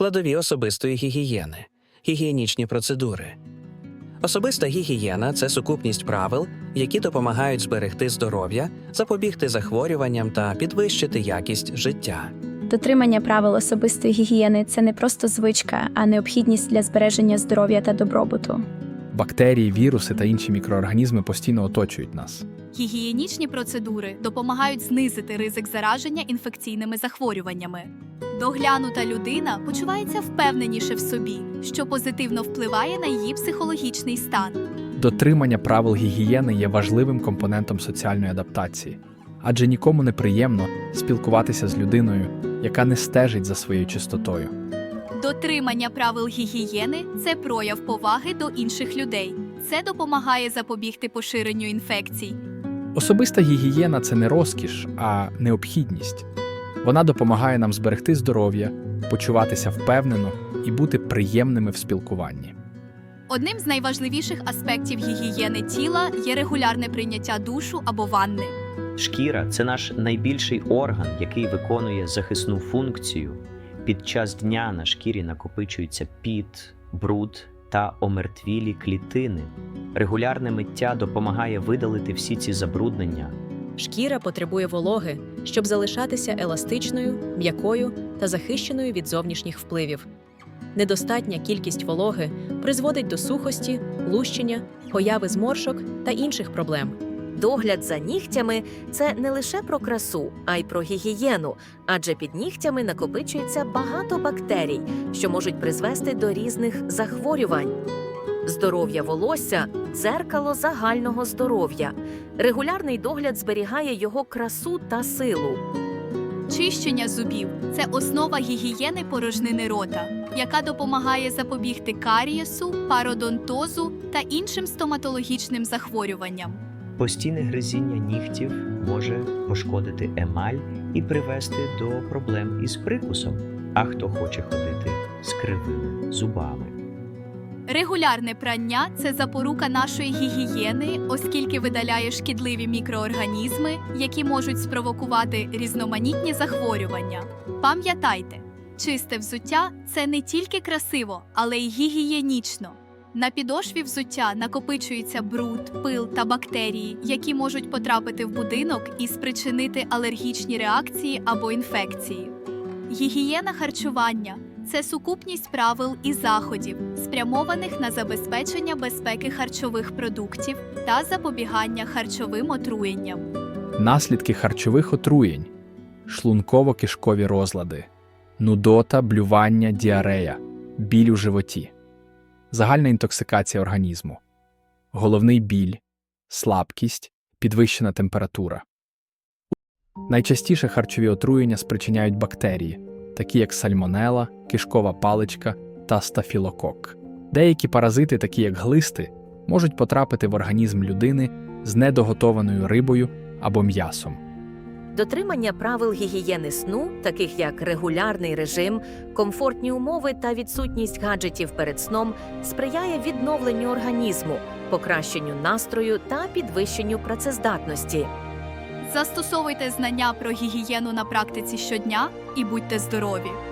складові особистої гігієни, гігієнічні процедури. Особиста гігієна це сукупність правил, які допомагають зберегти здоров'я, запобігти захворюванням та підвищити якість життя. Дотримання правил особистої гігієни це не просто звичка, а необхідність для збереження здоров'я та добробуту. Бактерії, віруси та інші мікроорганізми постійно оточують нас. Гігієнічні процедури допомагають знизити ризик зараження інфекційними захворюваннями. Доглянута людина почувається впевненіше в собі, що позитивно впливає на її психологічний стан. Дотримання правил гігієни є важливим компонентом соціальної адаптації, адже нікому не приємно спілкуватися з людиною, яка не стежить за своєю чистотою. Дотримання правил гігієни це прояв поваги до інших людей. Це допомагає запобігти поширенню інфекцій. Особиста гігієна це не розкіш, а необхідність. Вона допомагає нам зберегти здоров'я, почуватися впевнено і бути приємними в спілкуванні. Одним з найважливіших аспектів гігієни тіла є регулярне прийняття душу або ванни. Шкіра це наш найбільший орган, який виконує захисну функцію. Під час дня на шкірі накопичується піт, бруд та омертвілі клітини. Регулярне миття допомагає видалити всі ці забруднення. Шкіра потребує вологи, щоб залишатися еластичною, м'якою та захищеною від зовнішніх впливів. Недостатня кількість вологи призводить до сухості, лущення, появи зморшок та інших проблем. Догляд за нігтями це не лише про красу, а й про гігієну, адже під нігтями накопичується багато бактерій, що можуть призвести до різних захворювань. Здоров'я волосся дзеркало загального здоров'я. Регулярний догляд зберігає його красу та силу. Чищення зубів це основа гігієни порожнини рота, яка допомагає запобігти карієсу, пародонтозу та іншим стоматологічним захворюванням. Постійне гризіння нігтів може пошкодити емаль і привести до проблем із прикусом. А хто хоче ходити з кривими зубами? Регулярне прання це запорука нашої гігієни, оскільки видаляє шкідливі мікроорганізми, які можуть спровокувати різноманітні захворювання. Пам'ятайте, чисте взуття це не тільки красиво, але й гігієнічно. На підошві взуття накопичується бруд, пил та бактерії, які можуть потрапити в будинок і спричинити алергічні реакції або інфекції. Гігієна харчування це сукупність правил і заходів, спрямованих на забезпечення безпеки харчових продуктів та запобігання харчовим отруєнням. Наслідки харчових отруєнь, шлунково-кишкові розлади, нудота, блювання, діарея, біль у животі, загальна інтоксикація організму, головний біль, слабкість, підвищена температура. Найчастіше харчові отруєння спричиняють бактерії, такі як сальмонела, кишкова паличка та стафілокок. Деякі паразити, такі як глисти, можуть потрапити в організм людини з недоготованою рибою або м'ясом. Дотримання правил гігієни сну, таких як регулярний режим, комфортні умови та відсутність гаджетів перед сном, сприяє відновленню організму, покращенню настрою та підвищенню працездатності. Застосовуйте знання про гігієну на практиці щодня і будьте здорові!